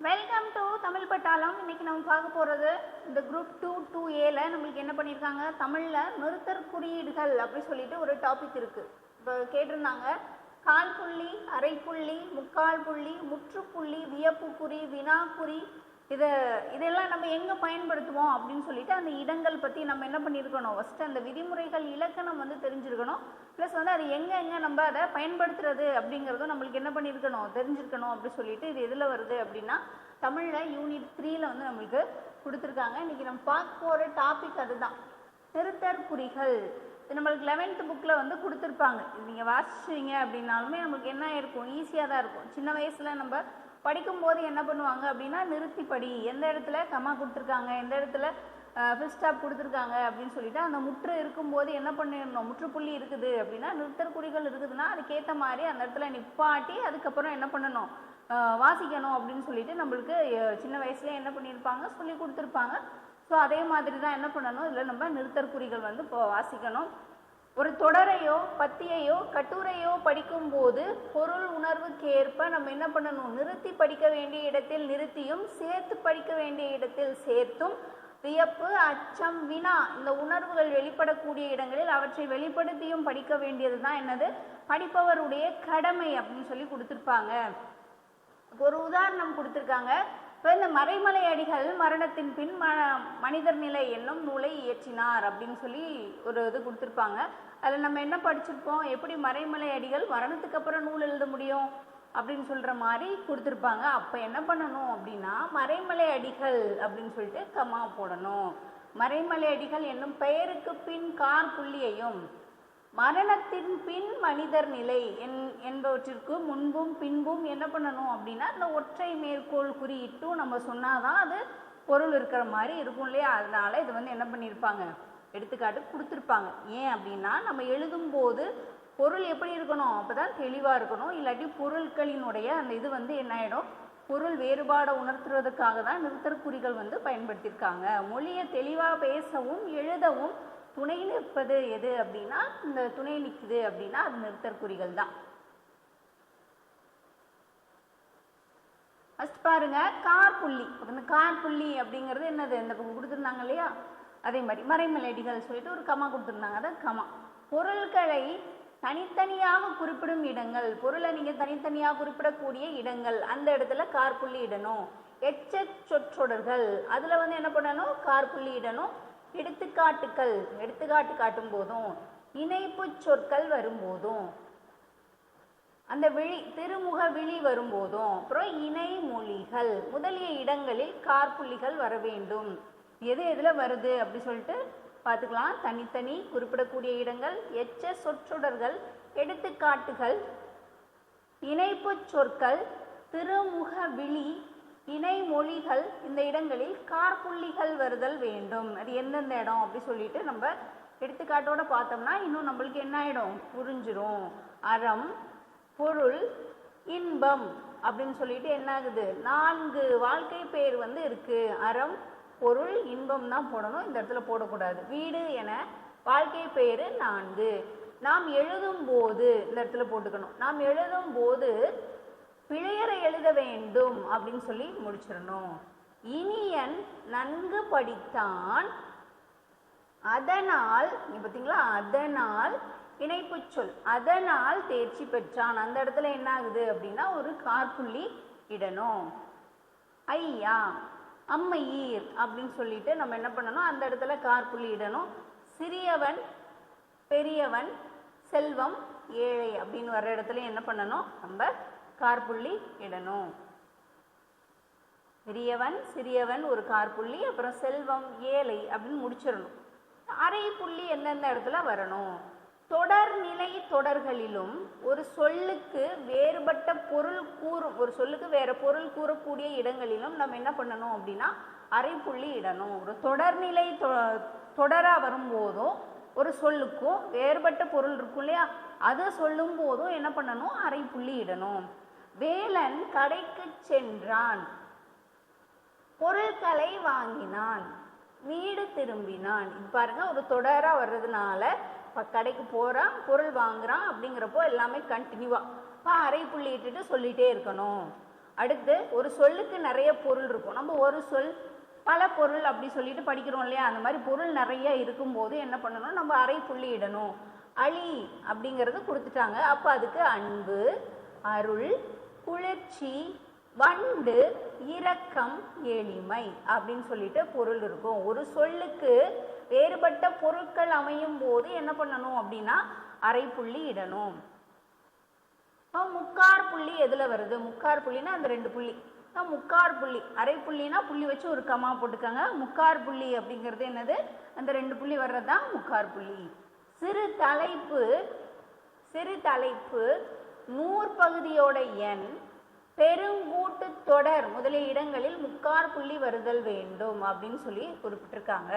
Welcome to Tamil பட்டாளம் இன்னைக்கு நம்ம பார்க்க போகிறது இந்த குரூப் டூ டூ ஏல நம்மளுக்கு என்ன பண்ணியிருக்காங்க? தமிழில் நிறுத்தற் குறியீடுகள் அப்படி சொல்லிட்டு ஒரு டாபிக் இருக்குது இப்போ கேட்டிருந்தாங்க. கால் புள்ளி அரை புள்ளி முக்கால் புள்ளி முற்றுப்புள்ளி வியப்பு குறி வினாக்குறி இதை இதெல்லாம் நம்ம எங்கே பயன்படுத்துவோம் அப்படின்னு சொல்லிட்டு அந்த இடங்கள் பற்றி நம்ம என்ன பண்ணியிருக்கணும்? ஃபஸ்ட்டு அந்த விதிமுறைகள் இலக்கணம் வந்து தெரிஞ்சிருக்கணும். ப்ளஸ் வந்து அது எங்கே எங்கே நம்ம அதை பயன்படுத்துறது அப்படிங்கிறதும் நம்மளுக்கு என்ன பண்ணியிருக்கணும்? தெரிஞ்சிருக்கணும் அப்படி சொல்லிட்டு இது எதில் வருது அப்படின்னா தமிழில் யூனிட் த்ரீயில் வந்து நம்மளுக்கு கொடுத்துருக்காங்க. இன்றைக்கி நம்ம பார்க்க போகிற டாபிக் அதுதான். திருத்தற்புறிகள் இது நம்மளுக்கு லெவன்த்து புக்கில் வந்து கொடுத்துருப்பாங்க. இது நீங்கள் வாசிச்சிங்க அப்படின்னாலுமே நம்மளுக்கு என்ன இருக்கும் ஈஸியாக தான் இருக்கும். சின்ன வயசில் நம்ம படிக்கும்போது என்ன பண்ணுவாங்க அப்படின்னா நிறுத்தி படி. எந்த இடத்துல கம்மா கொடுத்துருக்காங்க? எந்த இடத்துல ஃபில் ஸ்டாப் கொடுத்துருக்காங்க? அப்படின்னு சொல்லிட்டு அந்த முற்று இருக்கும்போது என்ன பண்ணிடணும்? முற்றுப்புள்ளி இருக்குது அப்படின்னா நிறுத்தற்குறிகள் இருக்குதுன்னா அதுக்கேற்ற மாதிரி அந்த இடத்துல நிப்பாட்டி அதுக்கப்புறம் என்ன பண்ணணும்? வாசிக்கணும் அப்படின்னு சொல்லிட்டு நம்மளுக்கு சின்ன வயசுலேயே என்ன பண்ணியிருப்பாங்க? சொல்லி கொடுத்துருப்பாங்க. ஸோ அதே மாதிரி தான் என்ன பண்ணணும்? இதில் நம்ம நிறுத்தற்குறிகள் வந்து இப்போ வாசிக்கணும். ஒரு தொடரையோ பத்தியையோ கட்டுரையோ படிக்கும்போது பொருள் உணர்வுக்கேற்ப நம்ம என்ன பண்ணணும்? நிறுத்தி படிக்க வேண்டிய இடத்தில் நிறுத்தியும் சேர்த்து படிக்க வேண்டிய இடத்தில் சேர்த்தும் வியப்பு அச்சம் வினா இந்த உணர்வுகள் வெளிப்படக்கூடிய இடங்களில் அவற்றை வெளிப்படுத்தியும் படிக்க வேண்டியது தான் என்னது? படிப்பவருடைய கடமை அப்படின்னு சொல்லி கொடுத்துருப்பாங்க. ஒரு உதாரணம் கொடுத்துருக்காங்க. இப்போ இந்த மறைமலை அடிகள் மரணத்தின் பின் ம மனிதர் நிலை என்னும் நூலை இயற்றினார் அப்படின்னு சொல்லி ஒரு இது கொடுத்துருப்பாங்க. அதில் நம்ம என்ன படிச்சிருப்போம்? எப்படி மறைமலை அடிகள் மரணத்துக்கு அப்புறம் நூல் எழுத முடியும் அப்படின்னு சொல்கிற மாதிரி கொடுத்துருப்பாங்க. அப்போ என்ன பண்ணணும் அப்படின்னா மறைமலை அடிகள் அப்படின்னு சொல்லிட்டு கமா போடணும். மறைமலை அடிகள் என்னும் பெயருக்கு பின் கார் புள்ளியையும் மரணத்தின் பின் மனிதர் நிலை என் என்பவற்றிற்கு முன்பும் பின்பும் என்ன பண்ணணும் அப்படின்னா இந்த ஒற்றை மேற்கோள் குறியிட்டும் நம்ம சொன்னாதான் அது பொருள் இருக்கிற மாதிரி இருக்கும் இல்லையா? அதனால இது வந்து என்ன பண்ணியிருப்பாங்க? எடுத்துக்காட்டு கொடுத்துருப்பாங்க. ஏன் அப்படின்னா நம்ம எழுதும்போது பொருள் எப்படி இருக்கணும்? அப்போ தான் தெளிவாக இருக்கணும். இல்லாட்டி பொருட்களினுடைய அந்த இது வந்து என்ன ஆகிடும் பொருள் வேறுபாடை உணர்த்துறதுக்காக தான் நிறுத்தற்குறிகள் வந்து பயன்படுத்தியிருக்காங்க. மொழியை தெளிவாக பேசவும் எழுதவும் துணை நிற்பது எது அப்படின்னா இந்த துணை நிற்குது அப்படின்னா அது நிறுத்தற்குறிகள் தான். ஃபஸ்ட் பாருங்க கார் புள்ளி. இந்த கார் புள்ளி அப்படிங்கிறது என்னது? இந்த பக்கம் கொடுத்துருந்தாங்க இல்லையா? அதே மாதிரி மறைமலடிகள் சொல்லிட்டு ஒரு கமா கொடுத்துருந்தாங்க. அதான் கமா. பொருட்களை தனித்தனியாக குறிப்பிடும் இடங்கள். பொருளை நீங்கள் தனித்தனியாக குறிப்பிடக்கூடிய இடங்கள். அந்த இடத்துல கார் புள்ளி இடணும். எச்ச சொற்றொடர்கள். அதில் வந்து என்ன பண்ணணும்? கார் புள்ளி இடணும். எடுத்துக்காட்டுக்கள் எடுத்துக்காட்டு காட்டும் போதும் இணைப்பு சொற்கள் வரும்போதும் அந்த விழி திருமுக விழி வரும்போதும் அப்புறம் இணை மொழிகள் முதலிய இடங்களில் கார்புள்ளிகள் வர வேண்டும். எது எதில் வருது அப்படி சொல்லிட்டு பார்த்துக்கலாம். தனித்தனி குறிப்பிடக்கூடிய இடங்கள் எச்ச சொற்றொடர்கள் எடுத்துக்காட்டுகள் இணைப்பு சொற்கள் திருமுக விழி இணை மொழிகள் இந்த இடங்களில் கார்புள்ளிகள் வருதல் வேண்டும். அது எந்தெந்த இடம் அப்படி சொல்லிட்டு நம்ம எடுத்துக்காட்டோட பார்த்தோம்னா இன்னும் நம்மளுக்கு என்ன ஆயிடும்? புரிஞ்சிரும். அறம் பொருள் இன்பம் அப்படின்னு சொல்லிட்டு என்ன ஆகுது? நான்கு வாழ்க்கை பேர் வந்து இருக்கு. அறம் பொருள் இன்பம் தான் போடணும். இந்த இடத்துல போடக்கூடாது. வீடு என வாழ்க்கை பெயர் நான்கு. நாம் எழுதும் போது இந்த இடத்துல போட்டுக்கணும். நாம் எழுதும் போது பிழையரை எழுத வேண்டும் அப்படின்னு சொல்லி முடிச்சிடணும். இனியன் நன்கு படித்தான். அதனால் நீ பார்த்தீங்களா அதனால் இணைப்பு சொல். அதனால் தேர்ச்சி பெற்றான். அந்த இடத்துல என்ன ஆகுது அப்படின்னா ஒரு கார்புள்ளி இடணும். ஐயா அம்மையீர் அப்படின்னு சொல்லிட்டு நம்ம என்ன பண்ணணும்? அந்த இடத்துல கார்புள்ளி இடணும். சிறியவன் பெரியவன் செல்வம் ஏழை அப்படின்னு வர்ற இடத்துல என்ன பண்ணணும்? நம்ம கார்புள்ளி இடணும். பெரியவன் சிறியவன் ஒரு கார்புள்ளி அப்புறம் செல்வம் ஏழை அப்படின்னு முடிச்சிடணும். அரை புள்ளி எந்தெந்த இடத்துல வரணும்? தொடர்நிலை தொடர்களிலும் ஒரு சொல்லுக்கு வேறுபட்ட பொருள் கூறும் ஒரு சொல்லுக்கு வேற பொருள் கூறக்கூடிய இடங்களிலும் நம்ம என்ன பண்ணணும் அப்படின்னா அரை புள்ளி இடணும். ஒரு தொடர்நிலை தொ- வரும்போதும் ஒரு சொல்லுக்கும் வேறுபட்ட பொருள் இருக்கும் இல்லையா? அதை சொல்லும் போதும் என்ன பண்ணணும்? அரை புள்ளி இடணும். வேலன் கடைக்கு சென்றான். பொருட்களை வாங்கினான். வீடு திரும்பினான். இது பாருங்க ஒரு தொடராக வர்றதுனால இப்போ கடைக்கு போகிறான் பொருள் வாங்குறான் அப்படிங்கிறப்போ எல்லாமே கண்டினியூவாக இப்போ அரை புள்ளி இட்டுட்டு சொல்லிகிட்டே இருக்கணும். அடுத்து ஒரு சொல்லுக்கு நிறைய பொருள் இருக்கும். நம்ம ஒரு சொல் பல பொருள் அப்படி சொல்லிட்டு படிக்கிறோம் இல்லையா? அந்த மாதிரி பொருள் நிறைய இருக்கும்போது என்ன பண்ணணும்? நம்ம அரை புள்ளி இடணும். அழி அப்படிங்கிறது கொடுத்துட்டாங்க. அப்போ அதுக்கு அன்பு அருள் குளிர்ச்சி வண்டு இரக்கம் எளிமை அப்படின்னு சொல்லிட்டு பொருள் இருக்கும். ஒரு சொல்லுக்கு வேறுபட்ட பொருட்கள் அமையும் போது என்ன பண்ணணும் அப்படின்னா அரை புள்ளி இடணும். முக்கார் புள்ளி எதில் வருது? முக்கார் புள்ளினா அந்த ரெண்டு புள்ளி. முக்கார் புள்ளி அரை புள்ளினா புள்ளி வச்சு ஒரு கமா போட்டுக்காங்க. முக்கார் புள்ளி அப்படிங்கிறது என்னது? அந்த ரெண்டு புள்ளி வர்றது தான் முக்கார் புள்ளி. சிறு தலைப்பு சிறு தலைப்பு நூற்பகுதியோட எண் பெருங்கூட்டு தொடர் முதலிய இடங்களில் முக்கார் புள்ளி வருதல் வேண்டும் அப்படின்னு சொல்லி குறிப்பிட்டிருக்காங்க.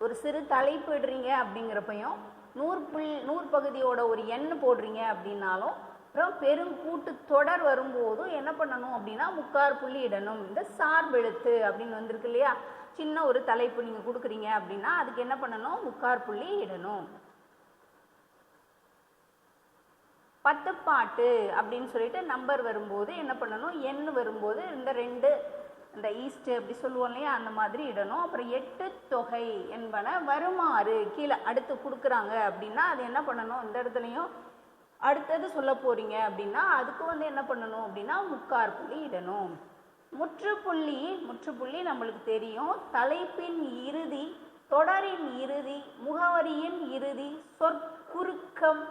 ஒரு சிறு தலைப்பு இடுறீங்க அப்படிங்கிறப்பையும் நூறு புள்ளி நூறு பகுதியோட ஒரு எண் போடுறீங்க அப்படின்னாலும் அப்புறம் பெருங்கூட்டு தொடர் வரும்போதும் என்ன பண்ணணும் அப்படின்னா முக்கார் புள்ளி இடணும். இந்த சார்பெழுத்து அப்படின்னு வந்திருக்கு இல்லையா? சின்ன ஒரு தலைப்பு நீங்கள் கொடுக்குறீங்க அப்படின்னா அதுக்கு என்ன பண்ணணும்? முக்கார் புள்ளி இடணும். பத்துப்பாட்டு அப்படின்னு சொல்லிட்டு நம்பர் வரும்போது என்ன பண்ணணும்? எண் வரும்போது இந்த ரெண்டு இந்த ஈஸ்ட் அப்படி சொல்லுவோம் இல்லையா? அந்த மாதிரி இடணும். அப்புறம் எட்டு தொகை என்பன வருமாறு கீழே அடுத்து கொடுக்குறாங்க அப்படின்னா அது என்ன பண்ணணும்? இந்த இடத்துலையும் அடுத்தது சொல்ல போறீங்க அப்படின்னா அதுக்கு வந்து என்ன பண்ணணும் அப்படின்னா முக்கார் புள்ளி இடணும். முற்றுப்புள்ளி முற்றுப்புள்ளி நம்மளுக்கு தெரியும். தலைப்பின் இறுதி தொடரின் இறுதி முகவரியின் இறுதி சொற்குறுக்கம்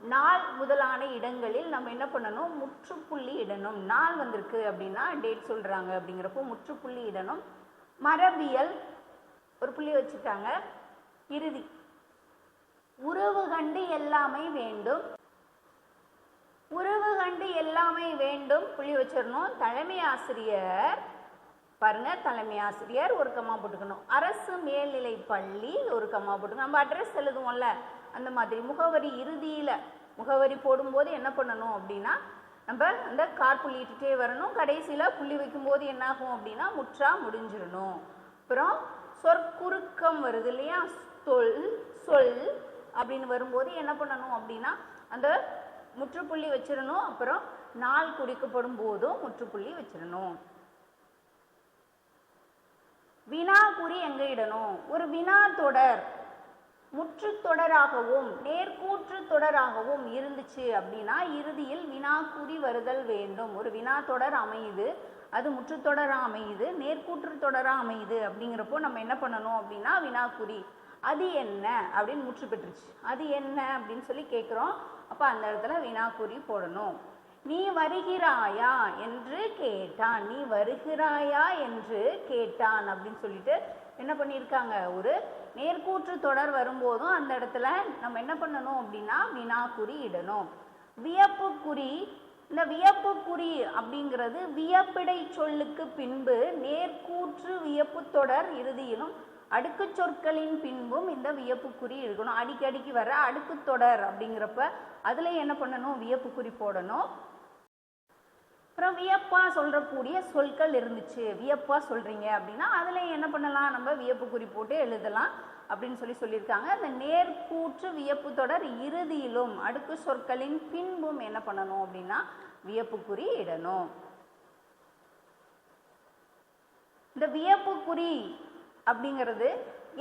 நாள் முதலான இடங்களில் நம்ம என்ன பண்ணணும்? முற்றுப்புள்ளி இடணும். நாள் வந்திருக்கு அப்படின்னா டேட் சொல்றாங்க அப்படிங்கிறப்போ முற்றுப்புள்ளி இடணும். மரபியல் ஒரு புள்ளி வச்சுட்டாங்க. இறுதி. உறவு கண்டு எல்லாமே வேண்டும். உறவு கண்டு எல்லாமே வேண்டும். புள்ளி வச்சிடணும். தலைமை ஆசிரியர் பாருங்க தலைமை ஆசிரியர் ஒரு கம்மா போட்டுக்கணும். அரசு மேல்நிலை பள்ளி ஒரு கம்மா போட்டுக்கணும். நம்ம அட்ரஸ் எழுதுவோம்ல. அந்த மாதிரி முகவரி இறுதியில் முகவரி போடும்போது என்ன பண்ணணும் அப்படின்னா நம்ம அந்த கார் புள்ளிட்டுட்டே வரணும். கடைசியில் புள்ளி வைக்கும்போது என்னாகும் அப்படின்னா முற்றா முடிஞ்சிடணும். அப்புறம் சொற்குறுக்கம் வருது இல்லையா? சொல் சொல் அப்படின்னு வரும்போது என்ன பண்ணணும் அப்படின்னா அந்த முற்றுப்புள்ளி வச்சிடணும். அப்புறம் நாள் குறிக்கப்படும் போதும் முற்றுப்புள்ளி வச்சிடணும். வினா குறி எங்க இடணும்? ஒரு வினா தொடர். முற்று தொடராகவும் நேர்கூற்று தொடராகவும் இருந்துச்சு அப்படின்னா இறுதியில் வினா குறி வருதல் வேண்டும். ஒரு வினா தொடர் அமையுது அது முற்றுத்தொடராக அமையுது நேர்கூற்று தொடராக அமையுது அப்படிங்கிறப்போ நம்ம என்ன பண்ணணும் அப்படின்னா வினாக்குறி. அது என்ன அப்படின்னு முற்று பெற்றுச்சு. அது என்ன அப்படின்னு சொல்லி கேட்குறோம் அப்போ அந்த இடத்துல வினாக்குறி போடணும். நீ வருகிறாயா என்று கேட்டான். நீ வருகிறாயா என்று கேட்டான் அப்படின்னு சொல்லிட்டு என்ன பண்ணியிருக்காங்க? ஒரு நேர்கூற்று தொடர் வரும்போதும் அந்த இடத்துல நம்ம என்ன பண்ணணும் அப்படின்னா வினாக்குறி இடணும். வியப்பு குறி இந்த வியப்பு குறி அப்படிங்கிறது வியப்பிடை சொல்லுக்கு பின்பு நேர்கூற்று வியப்பு தொடர் இறுதியிலும் அடுக்கு சொற்களின் பின்பும் இந்த வியப்பு குறி இருக்கணும். அடிக்கடிக்கு வர அடுக்கு தொடர் அப்படிங்கிறப்ப அதுல என்ன பண்ணணும்? வியப்பு குறி போடணும். அப்புறம் வியப்பா சொல்கிறக்கூடிய சொற்கள் இருந்துச்சு. வியப்பா சொல்றீங்க அப்படின்னா அதுல என்ன பண்ணலாம்? நம்ம வியப்பு குறி போட்டு எழுதலாம் அப்படின்னு சொல்லி சொல்லியிருக்காங்க. அந்த நேர்கூற்று வியப்பு தொடர் இறுதியிலும் அடுக்கு சொற்களின் பின்பும் என்ன பண்ணணும் அப்படின்னா வியப்பு குறி இடணும். இந்த வியப்பு குறி அப்படிங்கிறது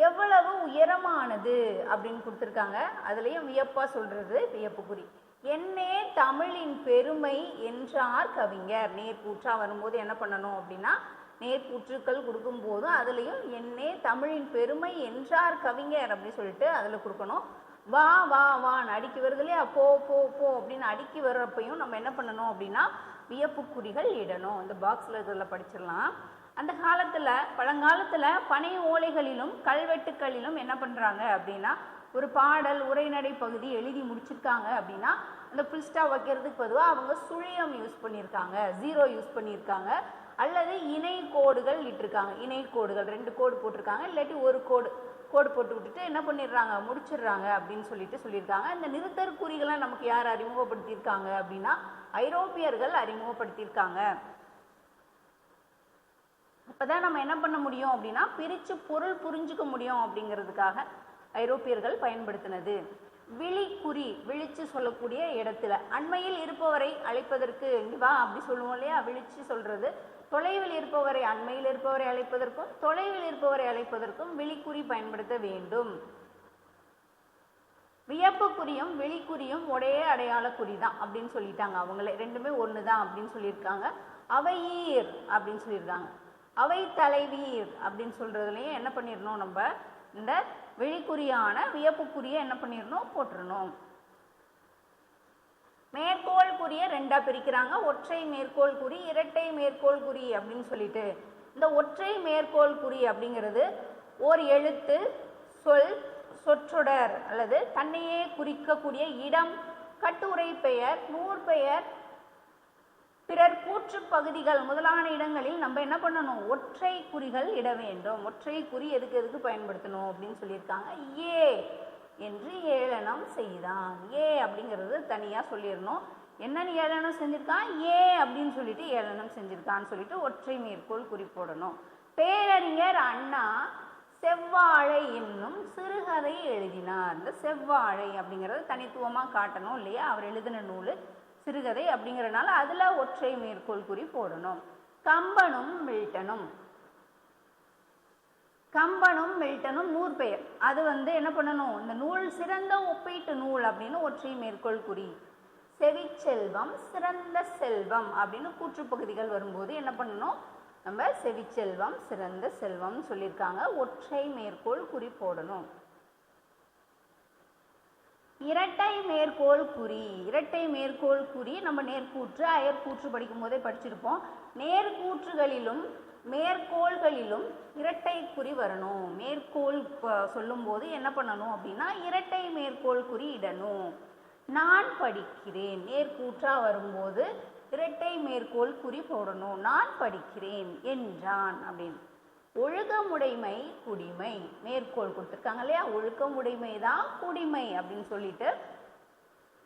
எவ்வளவு உயரமானது அப்படின்னு கொடுத்துருக்காங்க. அதுலேயும் வியப்பா சொல்றது வியப்பு குறி. என்னே தமிழின் பெருமை என்றார் கவிஞர். நேர்கூற்றா வரும்போது என்ன பண்ணணும் அப்படின்னா நேர்கூற்றுக்கள் கொடுக்கும்போது அதுலேயும் என்னே தமிழின் பெருமை என்றார் கவிஞர் அப்படின்னு சொல்லிட்டு அதில் கொடுக்கணும். வா வா வான்னு அடிக்கி வருது இல்லையா? போ போ போ அப்படின்னு அடுக்கி வர்றப்பையும் நம்ம என்ன பண்ணணும் அப்படின்னா வியப்பு குறிகள் இடணும். இந்த பாக்ஸில் இதில் படிச்சிடலாம். அந்த காலத்தில் பழங்காலத்தில் பனை ஓலைகளிலும் கல்வெட்டுக்களிலும் என்ன பண்ணுறாங்க அப்படின்னா ஒரு பாடல் உரைநடை பகுதி எழுதி முடிச்சிருக்காங்க அப்படின்னா அந்த புல்ஸ்டா வைக்கிறதுக்கு பொதுவாக அவங்க சுழியம் யூஸ் பண்ணியிருக்காங்க ஜீரோ யூஸ் பண்ணியிருக்காங்க அல்லது இணை கோடுகள் இட்டிருக்காங்க. இணை கோடுகள் ரெண்டு கோடு போட்டிருக்காங்க இல்லாட்டி ஒரு கோடு கோடு போட்டு விட்டுட்டு என்ன பண்ணிடுறாங்க? முடிச்சிடுறாங்க அப்படின்னு சொல்லிட்டு சொல்லியிருக்காங்க. இந்த நிறுத்தற்குறிகளை நமக்கு யார் அறிமுகப்படுத்தியிருக்காங்க அப்படின்னா ஐரோப்பியர்கள் அறிமுகப்படுத்தியிருக்காங்க. அப்பதான் நம்ம என்ன பண்ண முடியும் அப்படின்னா பிரித்து பொருள் புரிஞ்சுக்க முடியும் அப்படிங்கிறதுக்காக ஐரோப்பியர்கள் பயன்படுத்தினது. விழிக்குறி விழிச்சு சொல்லக்கூடிய இடத்துல. அண்மையில் இருப்பவரை அழைப்பதற்கு இங்கே வா அப்படி சொல்லுவோம் இல்லையா? விழிச்சு சொல்றது. தொலைவில் இருப்பவரை அண்மையில் இருப்பவரை அழைப்பதற்கும் தொலைவில் இருப்பவரை அழைப்பதற்கும் விழிக்குறி பயன்படுத்த வேண்டும். வியப்பு குறியும் விழிக்குறியும் ஒரே அடையாள குறி தான் அப்படின்னு சொல்லிட்டாங்க அவங்களே. ரெண்டுமே ஒன்று தான் அப்படின்னு சொல்லியிருக்காங்க. அவையீர் அப்படின்னு சொல்லியிருக்காங்க. அவை தலைவீர் அப்படின்னு சொல்றதுலயும் என்ன பண்ணிடணும் நம்ம? இந்த விழிக்குறியான வியப்புக்குரிய என்ன பண்ணிடணும்? போட்டுறணும். மேற்கோள் குறிய ரெண்டா பிரிக்கிறாங்க. ஒற்றை மேற்கோள் குறி இரட்டை மேற்கோள் குறி அப்படின்னு சொல்லிட்டு. இந்த ஒற்றை மேற்கோள் குறி அப்படிங்கிறது ஓர் எழுத்து சொல் சொற்றொடர் அல்லது தன்னையே குறிக்கக்கூடிய இடம் கட்டுரை பெயர் நூற்பெயர் பிறர் கூற்று பகுதிகள் முதலான இடங்களில் நம்ம என்ன பண்ணணும்? ஒற்றை குறிகள் இட வேண்டும். ஒற்றை குறி எதுக்கு எதுக்கு பயன்படுத்தணும் அப்படின்னு சொல்லியிருக்காங்க. ஏ என்று ஏளனம் செய்தான். ஏ அப்படிங்கிறது தனியாக சொல்லிடணும். என்னன்னு ஏளனம் செஞ்சிருக்கான்? ஏ அப்படின்னு சொல்லிட்டு ஏளனம் செஞ்சிருக்கான்னு சொல்லிட்டு ஒற்றை மேற்கோள் குறிப்போடணும் பேரறிஞர் அண்ணா செவ்வாழை என்னும் சிறுகதை எழுதினார். இந்த செவ்வாழை அப்படிங்கிறது தனித்துவமாக காட்டணும் இல்லையா? அவர் எழுதின நூல் சிறுகதை அப்படிங்கிறனால அதில் ஒற்றை மேற்கோள் குறி போடணும். கம்பனும் மில்டனும். கம்பனும் மில்டனும் நூற்பெயர். அது வந்து என்ன பண்ணணும்? இந்த நூல் சிறந்த ஒப்பீட்டு நூல் அப்படின்னு ஒற்றை மேற்கோள் குறி. செவிச்செல்வம் சிறந்த செல்வம் அப்படின்னு கூற்றுப்பகுதிகள் வரும்போது என்ன பண்ணணும்? நம்ம செவிச்செல்வம் சிறந்த செல்வம்னு சொல்லியிருக்காங்க. ஒற்றை மேற்கோள் குறி போடணும். இரட்டை மேற்கோள் குறி இரட்டை மேற்கோள் குறி நம்ம நேர்கூற்று அயற்கூற்று படிக்கும் போதே படிச்சிருப்போம். நேர்கூற்றுகளிலும் மேற்கோள்களிலும் இரட்டை குறி வரணும். மேற்கோள் சொல்லும்போது என்ன பண்ணணும் அப்படின்னா இரட்டை மேற்கோள் குறி இடணும். நான் படிக்கிறேன். நேர்கூற்றா வரும்போது இரட்டை மேற்கோள் குறி போடணும். நான் படிக்கிறேன் என்றான் அப்படின்னு. ஒழுக்கமுடைமை குடிமை. மேற்கோள் கொடுத்துருக்காங்க இல்லையா? ஒழுக்கமுடைமை தான் குடிமை அப்படின்னு சொல்லிட்டு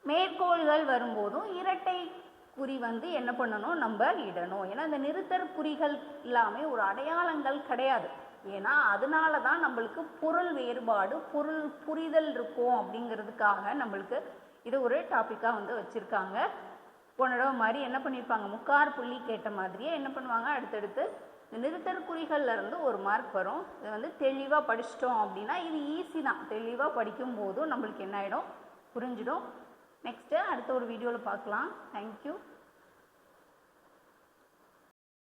மேற்கோள்கள் வரும்போதும் இரட்டை குறி வந்து என்ன பண்ணணும்? நம்ம இடணும். ஏன்னா இந்த நிறுத்தற் குறிகள் எல்லாமே ஒரு அடையாளங்கள் கிடையாது. ஏன்னா அதனால தான் நம்மளுக்கு பொருள் வேறுபாடு பொருள் புரிதல் இருக்கும் அப்படிங்கிறதுக்காக நம்மளுக்கு இது ஒரு டாப்பிக்காக வந்து வச்சுருக்காங்க. போன தடவை மாதிரி என்ன பண்ணியிருப்பாங்க முக்கார் புள்ளி கேட்ட மாதிரியே என்ன பண்ணுவாங்க? அடுத்தடுத்து இந்த நிறுத்தற் இருந்து ஒரு மார்க் வரும். இதை வந்து தெளிவாக படிச்சிட்டோம் அப்படின்னா இது ஈஸி தான். தெளிவாக படிக்கும் போதும் நம்மளுக்கு என்ன ஆகிடும் புரிஞ்சிடும். நெக்ஸ்ட்டு அடுத்த ஒரு வீடியோவில் பார்க்கலாம். தேங்க்யூ